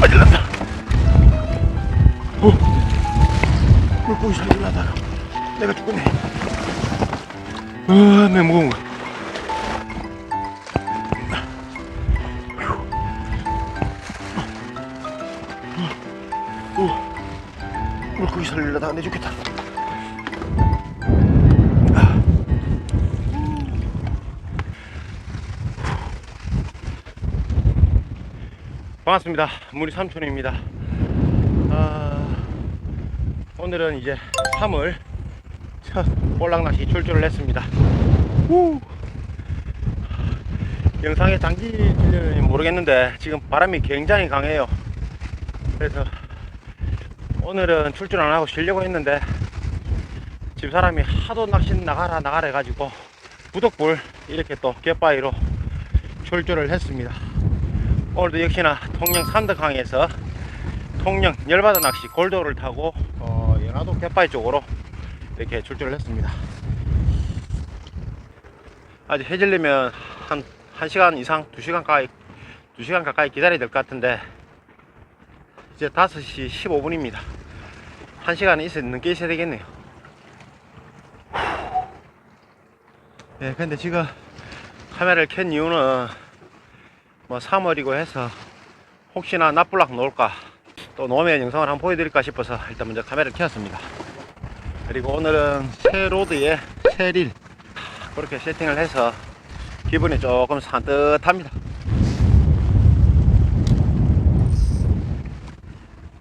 빠질란다. 어. 물고기 살리려다가 내가 죽겠네. 아, 내 무거운 거. 어. 물고기 살리려다가 내 죽겠다. 반갑습니다. 무리 삼촌입니다. 아, 오늘은 이제 3월 첫 볼락낚시 출조를 했습니다. 우! 영상에 질려는 모르겠는데 지금 바람이 굉장히 강해요. 그래서 오늘은 출전 안 하고 쉬려고 했는데 집사람이 하도 낚시 나가라 나가라 해가지고 부덕불 이렇게 또 갯바위로 출조를 했습니다. 오늘도 역시나 통영 삼덕항에서 통영 열바다 낚시 골도를 타고 어, 연화도 갯바위 쪽으로 이렇게 출조를 했습니다. 아직 해질려면 한 1시간 이상, 2시간 가까이 2시간 가까이 기다려야 될 것 같은데 이제 5시 15분입니다. 1시간 있어 늦게 있어야 되겠네요. 예, 근데 지금 카메라를 켠 이유는 뭐 3월이고 해서 혹시나 납불락 놓을까 또 놓으면 영상을 한번 보여드릴까 싶어서 일단 먼저 카메라를 켰습니다 그리고 오늘은 새 로드에 새릴 그렇게 세팅을 해서 기분이 조금 산뜻합니다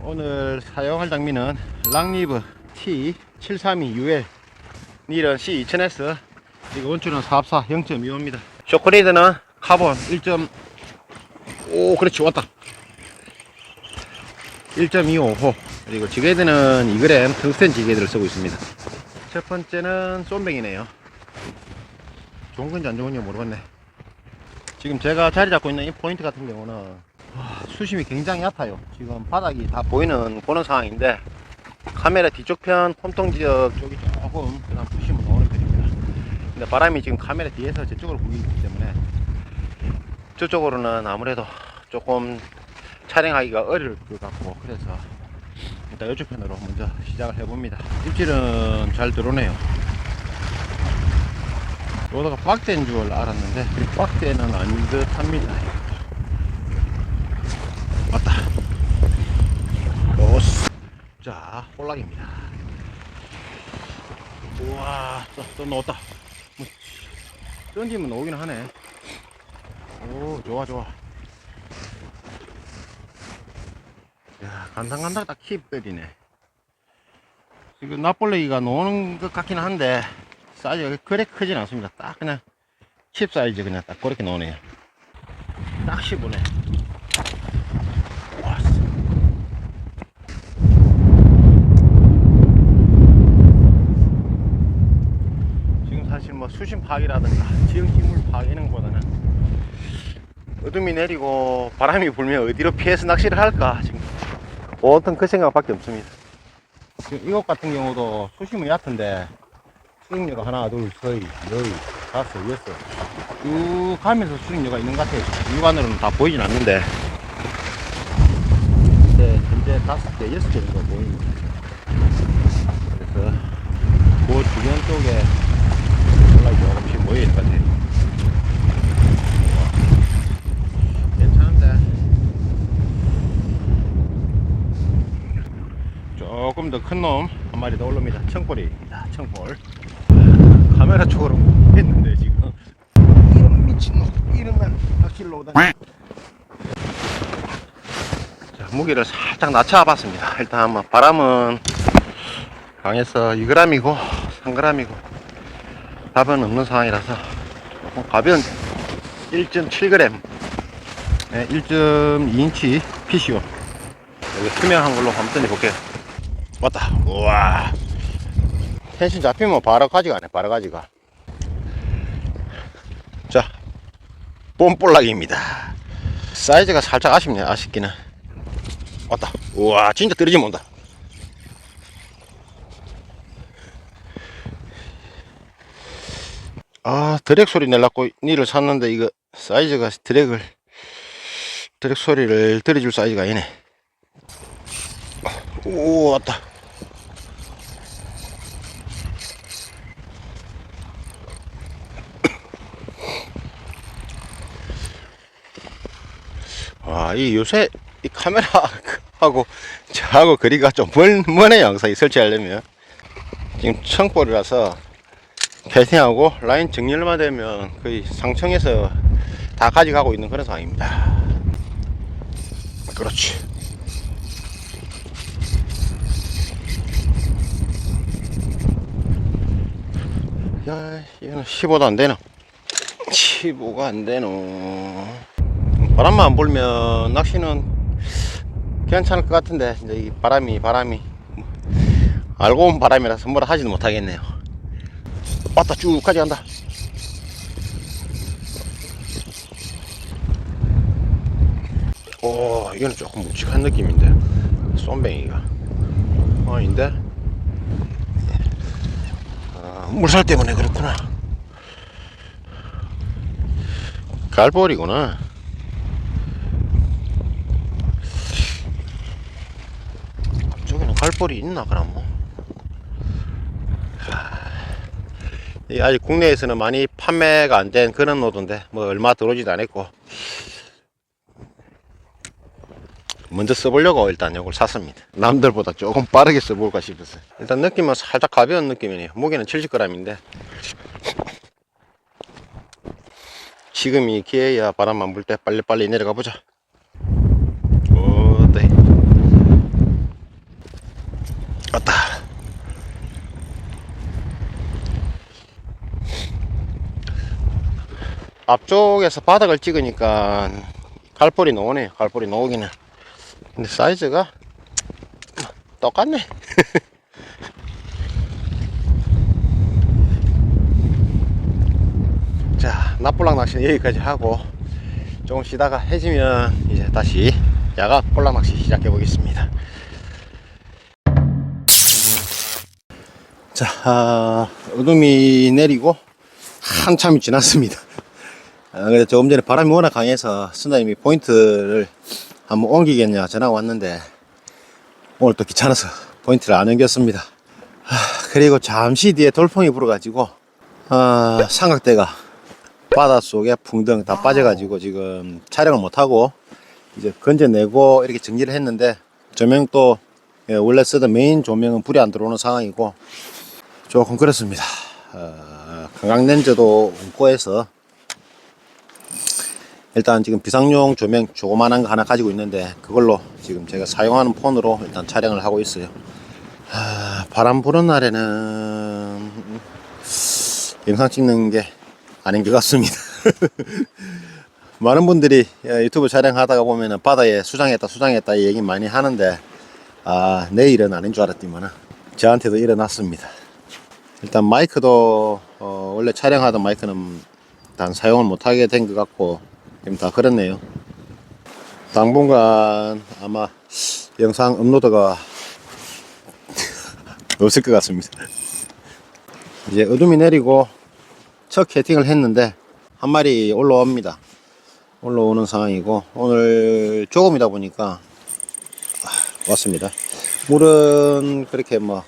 오늘 사용할 장비는 랑리브 T732UL 닐은 C2000S 그리고 원줄은 4합사 0.25입니다 쇼크리드는 카본 1. 오 그렇지 왔다. 1.25호. 그리고 지게드는 2g 텅스텐 지게드를 쓰고 있습니다. 첫 번째는 쏨뱅이네요. 좋은 건지 안 좋은지 모르겠네. 지금 제가 자리 잡고 있는 이 포인트 같은 경우는 와, 수심이 굉장히 얕아요. 지금 바닥이 다 보이는 그런 상황인데 카메라 뒤쪽 편 홈통 지역 쪽이 조금 그냥 부심은 나오는 편입니다. 근데 바람이 지금 카메라 뒤에서 저쪽으로 불기 때문에 저쪽으로는 아무래도 조금 촬영하기가 어려울 것 같고 그래서 일단 이쪽 편으로 먼저 시작을 해봅니다. 입질은 잘 들어오네요. 로드가 빡대인 줄 알았는데 빡대는 아닌 듯 합니다. 왔다. 오스 자 홀락입니다. 우와 또, 또 넣었다. 뭐, 던지면 나오긴 하네. 오 좋아 좋아 야 간당간당 딱 킵들이네. 지금 납볼레기가 노는 것 같긴 한데 사이즈가 그래 크진 않습니다. 딱 그냥 칩 사이즈 그냥 딱 그렇게 나오네요. 딱 15네. 왔어 지금 사실 뭐 수심 파악이라든가 지형 지물 파악 이런 것보다는 어둠이 내리고 바람이 불면 어디로 피해서 낚시를 할까 지금 온통 그 생각밖에 없습니다. 지금 이곳 같은 경우도 수심은 얕은데 수익료가 하나 둘 셋 넷 다섯 여섯. 쭉 가면서 수익료가 있는 것 같아요. 육안으로는 다 보이진 않는데. 네, 현재 다섯 개 여섯 개 정도 보입니다. 그래서 그 주변 쪽에 연락이 조금씩 모여있는 것 같아요 괜찮은데 조금 더 큰 놈 한 마리 더 올라옵니다. 청볼입니다. 청볼 카메라 쪽으로 했는데 지금. 이런 미친놈 이런 날 낚시로 오다니 자 무게를 살짝 낮춰 봤습니다. 일단 한번 바람은 강해서 2g이고 3g이고 답은 없는 상황이라서 조금 가벼운 1.7g 네, 1.2인치 PCO 여기 투명한 걸로 한번 던져볼게요 왔다. 우와. 텐션 잡히면 바로 가지가네 바로 가지가. 자 뽐볼락입니다. 사이즈가 살짝 아쉽네 아쉽기는. 왔다. 우와 진짜 떨어지면 온다. 아 드랙 소리 내려고 니를 샀는데 이거 사이즈가 드랙을 드랙 소리를 들어줄 사이즈가 아니네 오, 왔다. 아, 이 요새 이 카메라하고 저하고 거리가 좀 멀, 머네요. 항상 이 설치하려면. 지금 청보리라서 캐팅하고 라인 정렬만 되면 거의 상청에서 다 가져가고 있는 그런 상황입니다. 그렇지. 야, 이거는 15도 안 되노. 15가 안 되노. 바람만 안 불면 낚시는 괜찮을 것 같은데, 이제 이 바람이, 바람이. 뭐, 알고 온 바람이라서 뭐라 하지는 못하겠네요. 왔다, 쭉 가져간다. 오, 이거는 조금 묵직한 느낌인데. 쏨뱅이가. 어, 아닌데? 아, 물살 때문에 그렇구나. 갈보리구나. 저기는 갈보리 있나, 그럼 뭐. 이 아직 국내에서는 많이 판매가 안 된 그런 노드인데, 뭐, 얼마 들어오지도 않았고. 먼저 써보려고 일단 이걸 샀습니다. 남들보다 조금 빠르게 써볼까 싶어서. 일단 느낌은 살짝 가벼운 느낌이네요. 무게는 70g인데. 지금 이 기회야 바람 안불때 빨리빨리 내려가 보자. 오, 네. 왔다. 앞쪽에서 바닥을 찍으니까 갈볼이 나오네요. 갈볼이 나오기는. 근데 사이즈가 똑같네. 자, 납볼락 낚시는 여기까지 하고 조금 쉬다가 해지면 이제 다시 야각 볼락 낚시 시작해 보겠습니다. 자, 아, 어둠이 내리고 한참이 지났습니다. 아, 근데 조금 전에 바람이 워낙 강해서 선장님이 포인트를 한번 옮기겠냐 전화가 왔는데 오늘 또 귀찮아서 포인트를 안 옮겼습니다. 하, 그리고 잠시 뒤에 돌풍이 불어가지고 아, 삼각대가 바닷속에 풍덩 다 빠져가지고 지금 촬영을 못하고 이제 건져내고 이렇게 정리를 했는데 조명도 예, 원래 쓰던 메인 조명은 불이 안 들어오는 상황이고 조금 그렇습니다. 어, 강강렌즈도 운고해서 일단 지금 비상용 조명 조그만한 거 하나 가지고 있는데 그걸로 지금 제가 사용하는 폰으로 일단 촬영을 하고 있어요. 아, 바람 부는 날에는 영상 찍는 게 아닌 것 같습니다. 많은 분들이 유튜브 촬영하다가 보면은 바다에 수장했다 수장했다 이 얘기 많이 하는데 아 내일은 아닌 줄 알았더니만 저한테도 일어났습니다. 일단 마이크도 어, 원래 촬영하던 마이크는 단 사용을 못하게 된 것 같고 지금 다 그렇네요. 당분간 아마 영상 업로드가 없을 것 같습니다. 이제 어둠이 내리고 첫 캐팅을 했는데 한 마리 올라옵니다. 올라오는 상황이고 오늘 조금이다 보니까 아, 왔습니다. 물은 그렇게 뭐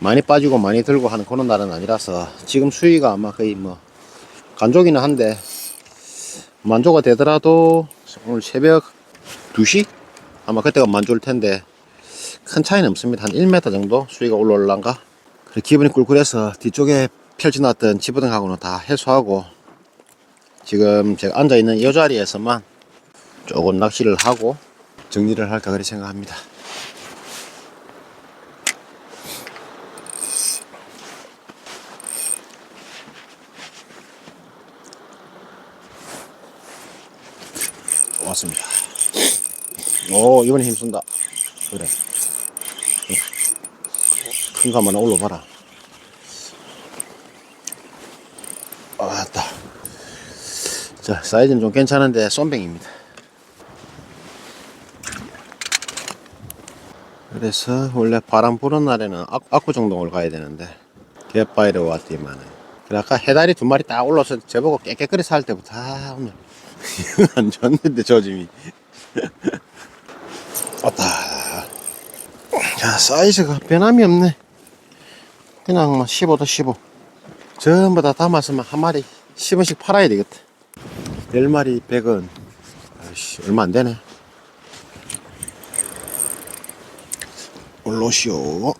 많이 빠지고 많이 들고 하는 그런 날은 아니라서 지금 수위가 아마 거의 뭐 간족이는 한데 만조가 되더라도 오늘 새벽 2시 아마 그때가 만조일 텐데 큰 차이는 없습니다. 한 1m 정도 수위가 올라올란가 그래 기분이 꿀꿀해서 뒤쪽에 펼쳐놨던 지부등하고는 다 해소하고 지금 제가 앉아있는 이 자리에서만 조금 낚시를 하고 정리를 할까 그렇게 생각합니다. 왔습니다. 오, 이번에 힘쓴다. 그래. 큰거 한번 올려봐라. 아따. 자, 사이즈는 좀 괜찮은데, 쏨뱅입니다. 그래서, 원래 바람 부는 날에는 악, 악구 정동을 가야 되는데, 갯바위로 왔더니만은. 그래, 아까 해다리 두 마리 딱 올라서 저보고 깨끗거리 살 때부터, 아, 오늘. 안 좋았는데, 조짐이. 왔다. 야, 사이즈가 변함이 없네. 그냥 뭐 15도 15. 전부 다 담았으면 한 마리 10원씩 팔아야 되겠다. 10마리 100원. 아이씨, 얼마 안 되네. 올로시오.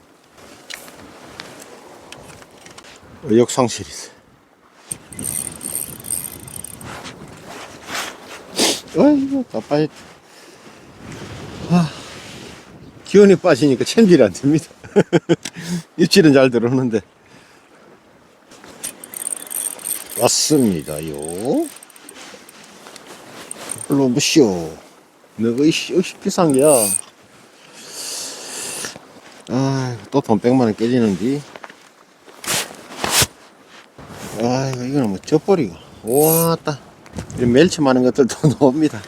의욕상실이세. 어이구, 가빠이. 아, 기운이 빠지니까 챔질이 안 됩니다. 입질은 잘 들어오는데. 왔습니다요. 로브쇼. 너가 이씨, 역시 비싼 게야. 아, 또 돈 100만 원 깨지는디. 아, 이거, 이거는 뭐, 젖버리고. 와 따. 이런 멸치 많은 것들도 나옵니다.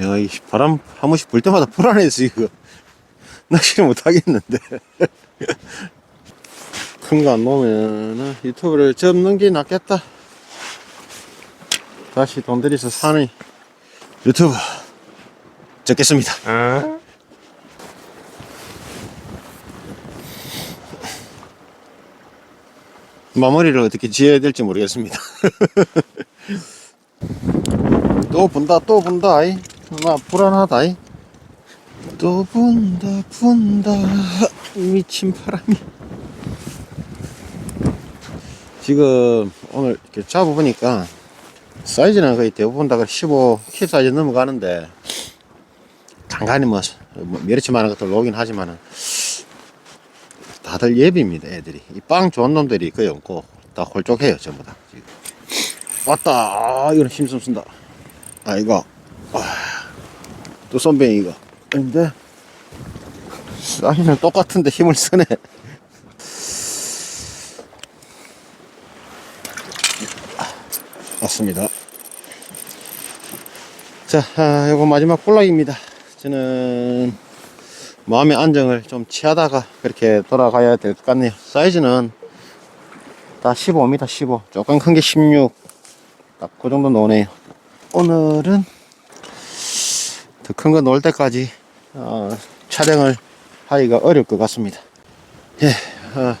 야, 이 바람 한 번씩 불 때마다 불안해서 이거. 낚시를 못 하겠는데. 큰 거안 놓으면은 유튜브를 접는 게 낫겠다. 다시 돈 들여서 사는 유튜브 접겠습니다. 마무리를 어떻게 지어야 될지 모르겠습니다. 또 분다, 또 분다, 아이. 나 불안하다, 아이. 또 분다, 분다. 미친 바람이. 지금 오늘 이렇게 잡아보니까 사이즈는 거의 대부분 다 15키 사이즈 넘어가는데 간간히 뭐, 뭐 많은 것들 오긴 하지만은 다들 예비입니다 애들이 이 빵 좋은 놈들이 거의 없고 다 홀쭉해요 전부 다 지금 왔다 아, 이거는 힘좀 쓴다 아 이거 아, 또 쏨뱅이 이거 근데 사이즈는 똑같은데 힘을 쓰네 맞습니다. 자, 아, 요거 마지막 볼락입니다. 저는 마음의 안정을 좀 취하다가 그렇게 돌아가야 될 것 같네요. 사이즈는 다 15입니다. 15. 조금 큰 게 16. 딱 그 정도 나오네요. 오늘은 더 큰거 놓을 때까지 어, 촬영을 하기가 어려울 것 같습니다. 예, 어,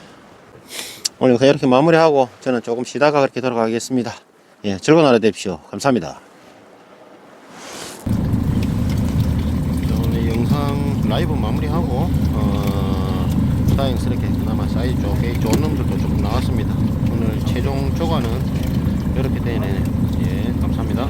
오늘 이렇게 마무리하고 저는 조금 쉬다가 그렇게 돌아가겠습니다. 예, 즐거운 하루 되십시오. 감사합니다. 오늘 영상 라이브 마무리하고 어, 다행스럽게 그나마 사이즈 좋게 좋은 놈들도 조금 나왔습니다. 오늘 최종 조과는 이렇게 되네요. 예, 감사합니다.